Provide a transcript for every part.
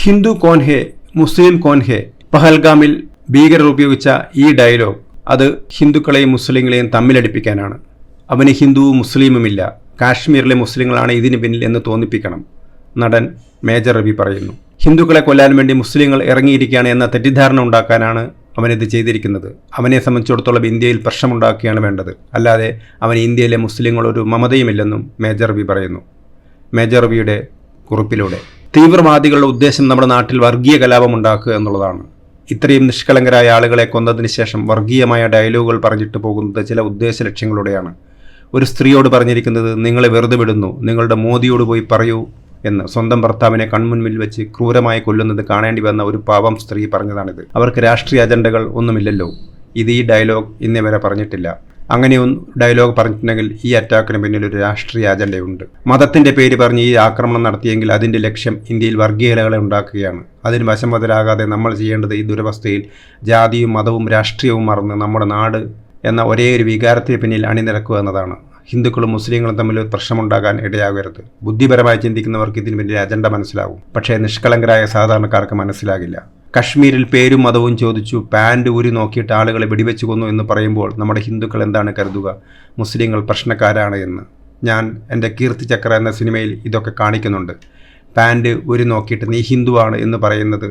ഹിന്ദു കോൻ ഹേ മുസ്ലിം കോൻ ഹേ പഹൽഗാമിൽ ഭീകരർ ഉപയോഗിച്ച ഈ ഡയലോഗ് അത് ഹിന്ദുക്കളെയും മുസ്ലിങ്ങളെയും തമ്മിലടിപ്പിക്കാനാണ്. അവന് ഹിന്ദുവും മുസ്ലിമുമില്ല. കാശ്മീരിലെ മുസ്ലിങ്ങളാണ് ഇതിന് പിന്നിൽ എന്ന് തോന്നിപ്പിക്കണം. നടൻ മേജർ രവി പറയുന്നു. ഹിന്ദുക്കളെ കൊല്ലാൻ വേണ്ടി മുസ്ലിങ്ങൾ ഇറങ്ങിയിരിക്കുകയാണ് എന്ന തെറ്റിദ്ധാരണ ഉണ്ടാക്കാനാണ് അവനിത് ചെയ്തിരിക്കുന്നത്. അവനെ സംബന്ധിച്ചിടത്തോളം ഇന്ത്യയിൽ പ്രശ്നമുണ്ടാക്കുകയാണ് വേണ്ടത്. അല്ലാതെ അവൻ ഇന്ത്യയിലെ മുസ്ലിങ്ങളൊരു മമതയുമില്ലെന്നും മേജർ രവി പറയുന്നു. മേജർ രവിയുടെ കുറിപ്പിലൂടെ. തീവ്രവാദികളുടെ ഉദ്ദേശം നമ്മുടെ നാട്ടിൽ വർഗീയ കലാപം ഉണ്ടാക്കുക എന്നുള്ളതാണ്. ഇത്രയും നിഷ്കളങ്കരായ ആളുകളെ കൊന്നതിന് ശേഷം വർഗീയമായ ഡയലോഗുകൾ പറഞ്ഞിട്ട് പോകുന്നത് ചില ഉദ്ദേശ ലക്ഷ്യങ്ങളോടെയാണ്. ഒരു സ്ത്രീയോട് പറഞ്ഞിരിക്കുന്നത് നിങ്ങളെ വെറുതെ വിടുന്നു നിങ്ങളുടെ മോദിയോട് പോയി പറയൂ എന്ന്. സ്വന്തം ഭർത്താവിനെ കൺമുൻപിൽ വെച്ച് ക്രൂരമായി കൊല്ലുന്നത് കാണേണ്ടി വന്ന ഒരു പാവം സ്ത്രീ പറഞ്ഞതാണിത്. അവർക്ക് രാഷ്ട്രീയ അജണ്ടകൾ ഒന്നുമില്ലല്ലോ. ഇത് ഈ ഡയലോഗ് ഇന്നേ വരെ പറഞ്ഞിട്ടില്ല. അങ്ങനെയൊന്നും ഡയലോഗ് പറഞ്ഞിട്ടുണ്ടെങ്കിൽ ഈ അറ്റാക്കിന് പിന്നിൽ ഒരു രാഷ്ട്രീയ അജണ്ടയുണ്ട് മതത്തിന്റെ പേര് പറഞ്ഞ് ഈ ആക്രമണം നടത്തിയെങ്കിൽ അതിന്റെ ലക്ഷ്യം ഇന്ത്യയിൽ വർഗീയതകളെ ഉണ്ടാക്കുകയാണ്. അതിന് വശംവതരാകാതെ നമ്മൾ ചെയ്യേണ്ടത് ഈ ദുരവസ്ഥയിൽ ജാതിയും മതവും രാഷ്ട്രീയവും മറന്ന് നമ്മുടെ നാട് എന്ന ഒരേ ഒരു വികാരത്തിന് പിന്നിൽ അണിനിരക്കുക എന്നതാണ്. ഹിന്ദുക്കളും മുസ്ലിങ്ങളും തമ്മിൽ പ്രശ്നമുണ്ടാകാൻ ഇടയാകരുത്. ബുദ്ധിപരമായി ചിന്തിക്കുന്നവർക്ക് ഇതിന് പിന്നിലെ അജണ്ട മനസ്സിലാവും. പക്ഷേ നിഷ്കളങ്കരായ സാധാരണക്കാർക്ക് മനസ്സിലാകില്ല. കശ്മീരിൽ പേരും മതവും ചോദിച്ചു പാന്റ് ഊരി നോക്കിയിട്ട് ആളുകളെ വെടിവെച്ച് കൊന്നു എന്ന് പറയുമ്പോൾ നമ്മുടെ ഹിന്ദുക്കൾ എന്താണ് കരുതുക? മുസ്ലിങ്ങൾ പ്രശ്നക്കാരാണ് എന്ന്. ഞാൻ എന്റെ കീർത്തി ചക്ര എന്ന സിനിമയിൽ ഇതൊക്കെ കാണിക്കുന്നുണ്ട്. പാന്റ് ഊരി നോക്കിയിട്ട് നീ ഹിന്ദുവാണ് എന്ന് പറയുന്നത്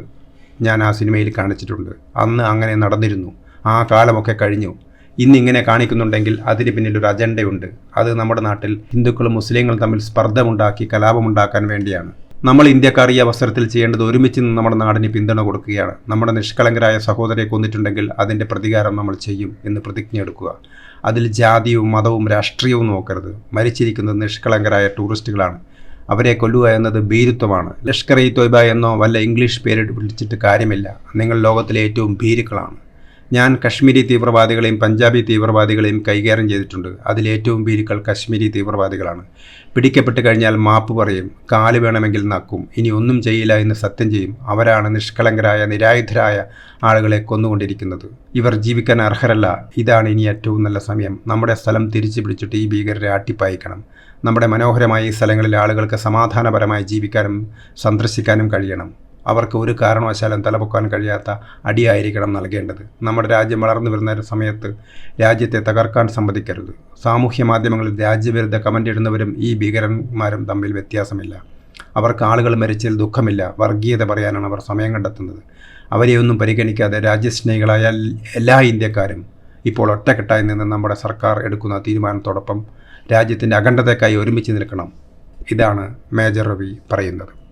ഞാൻ ആ സിനിമയിൽ കാണിച്ചിട്ടുണ്ട്. അന്ന് അങ്ങനെ നടന്നിരുന്നു. ആ കാലമൊക്കെ കഴിഞ്ഞു. ഇന്നിങ്ങനെ കാണിക്കുന്നുണ്ടെങ്കിൽ അതിന് പിന്നിൽ ഒരു അജണ്ടയുണ്ട്. അത് നമ്മുടെ നാട്ടിൽ ഹിന്ദുക്കളും മുസ്ലിങ്ങളും തമ്മിൽ സ്പർദ്ധമുണ്ടാക്കി കലാപമുണ്ടാക്കാൻ വേണ്ടിയാണ്. നമ്മൾ ഇന്ത്യക്കാർ ഈ അവസരത്തിൽ ചെയ്യേണ്ടത് ഒരുമിച്ച് നിന്ന് നമ്മുടെ നാടിന് പിന്തുണ കൊടുക്കുകയാണ്. നമ്മുടെ നിഷ്കളങ്കരായ സഹോദരെ കൊന്നിട്ടുണ്ടെങ്കിൽ അതിന്റെ പ്രതികാരം നമ്മൾ ചെയ്യും എന്ന് പ്രതിജ്ഞ എടുക്കുക. അതിൽ ജാതിയും മതവും രാഷ്ട്രീയവും നോക്കരുത്. മരിച്ചിരിക്കുന്നത് നിഷ്കളങ്കരായ ടൂറിസ്റ്റുകളാണ്. അവരെ കൊല്ലുക എന്നത് ഭീരുത്വമാണ്. ലഷ്കർ ഇ തൊയ്ബ എന്നോ വല്ല ഇംഗ്ലീഷ് പേരിട്ട് വിളിച്ചിട്ട് കാര്യമില്ല. നിങ്ങൾ ലോകത്തിലെ ഏറ്റവും ഭീരുക്കളാണ്. ഞാൻ കശ്മീരി തീവ്രവാദികളെയും പഞ്ചാബി തീവ്രവാദികളെയും കൈകാര്യം ചെയ്തിട്ടുണ്ട്. അതിലേറ്റവും ഭീരുക്കൾ കശ്മീരി തീവ്രവാദികളാണ്. പിടിക്കപ്പെട്ട് കഴിഞ്ഞാൽ മാപ്പ് പറയും കാൽ വേണമെങ്കിൽ നക്കും ഇനി ഒന്നും ചെയ്യില്ല എന്ന് സത്യം ചെയ്യും. അവരാണ് നിഷ്കളങ്കരായ നിരായുധരായ ആളുകളെ കൊന്നുകൊണ്ടിരിക്കുന്നത്. ഇവർ ജീവിക്കാൻ അർഹരല്ല. ഇതാണ് ഇനി ഏറ്റവും നല്ല സമയം. നമ്മുടെ സ്ഥലം തിരിച്ചു പിടിച്ചിട്ട് ഈ ഭീകരരെ ആട്ടിപ്പായിക്കണം. നമ്മുടെ മനോഹരമായ ഈ സ്ഥലങ്ങളിൽ ആളുകൾക്ക് സമാധാനപരമായി ജീവിക്കാനും സന്ദർശിക്കാനും കഴിയണം. അവർക്ക് ഒരു കാരണവശാലും തലപൊക്കാൻ കഴിയാത്ത അടിയായിരിക്കണം നൽകേണ്ടത്. നമ്മുടെ രാജ്യം വളർന്നു വരുന്ന സമയത്ത് രാജ്യത്തെ തകർക്കാൻ സമ്മതിക്കരുത്. സാമൂഹ്യ മാധ്യമങ്ങളിൽ രാജ്യവിരുദ്ധ കമന്റ് ഇടുന്നവരും ഈ ഭീകരന്മാരും തമ്മിൽ വ്യത്യാസമില്ല. അവർക്ക് ആളുകൾ മരിച്ചതിൽ ദുഃഖമില്ല. വർഗീയത പറയാനാണ് അവർ സമയം കണ്ടെത്തുന്നത്. അവരെ ഒന്നും പരിഗണിക്കാതെ രാജ്യസ്നേഹികളായ എല്ലാ ഇന്ത്യക്കാരും ഇപ്പോൾ ഒറ്റക്കെട്ടായി നിന്ന് നമ്മുടെ സർക്കാർ എടുക്കുന്ന തീരുമാനത്തോടൊപ്പം രാജ്യത്തിന്റെ അഖണ്ഡതയ്ക്കായി ഒരുമിച്ച് നിൽക്കണം. ഇതാണ് മേജർ റവി പറയുന്നത്.